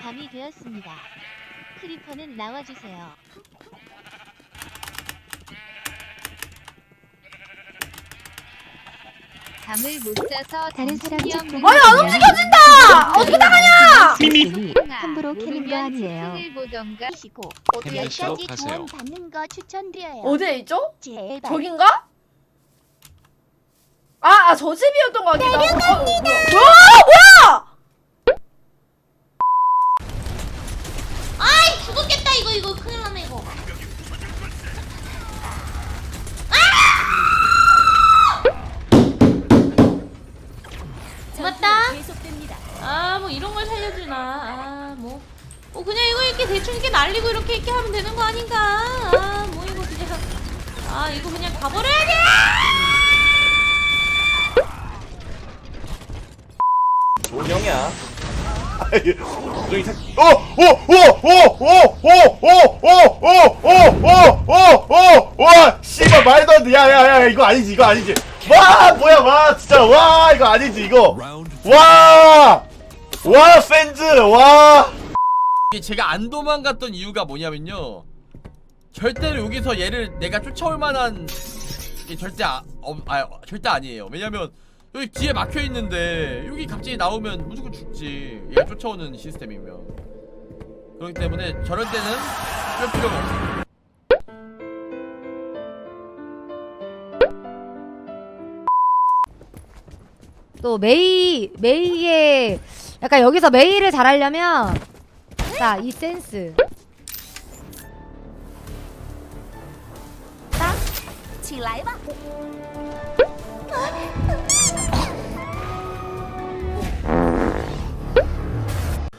밤이 되었습니다. 크리퍼는 나와주세요. 잠을 못 자서 다른 사람 집 아니 아니, 안 움직여진다! 어떻게 나가냐? 함부로 캐는 거 아니에요. 을 보던가 시고 해면시도 8시까지 하세요. 조언 받는 거 추천드려요. 어디에 있죠? 제발. 저긴가? 아, 아, 저 집이었던 거 같기도 하고. 내려갑니다! 와, 뭐야! 아이 죽었겠다 이거 이거 큰일 나네 이거. 맞다. 아, 뭐 이런 걸 살려주나. 아, 뭐. 뭐 그냥 이거 이렇게 대충 이렇게 날리고 이렇게 이렇게 하면 되는 거 아닌가. 아, 뭐 이거 그냥. 아, 이거 그냥 가버려야 돼! 좋은 형이야. 저기 사. 어, 어, 어, 어, 어, 어, 어, 어, 어, 어, 어, 어, 와, 씨발 말도 안 돼. 야, 야, 야, 이거 아니지, 이거 아니지. 와, 뭐야, 와, 진짜, 와, 이거 아니지, 이거. 와, 와, 팬즈, 와. 이게 제가 안 도망갔던 이유가 뭐냐면요. 절대로 여기서 얘를 내가 쫓아올 만한 게 절대 아, 어, 아 절대 아니에요. 왜냐면 여기 뒤에 막혀 있는데 여기 갑자기 나오면 무조건 죽지. 얘가 쫓아오는 시스템이면. 그렇기 때문에 저럴 때는 그럴 필요가 없어요. 또 메이 메이의 약간 여기서 메이를 잘하려면 자 이 센스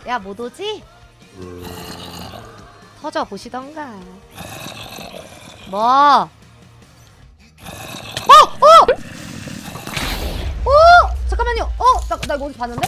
야, 못 오지? 터져 보시던가. 뭐? 어! 어! 어! 잠깐만요. 어! 나, 나 여기 봤는데?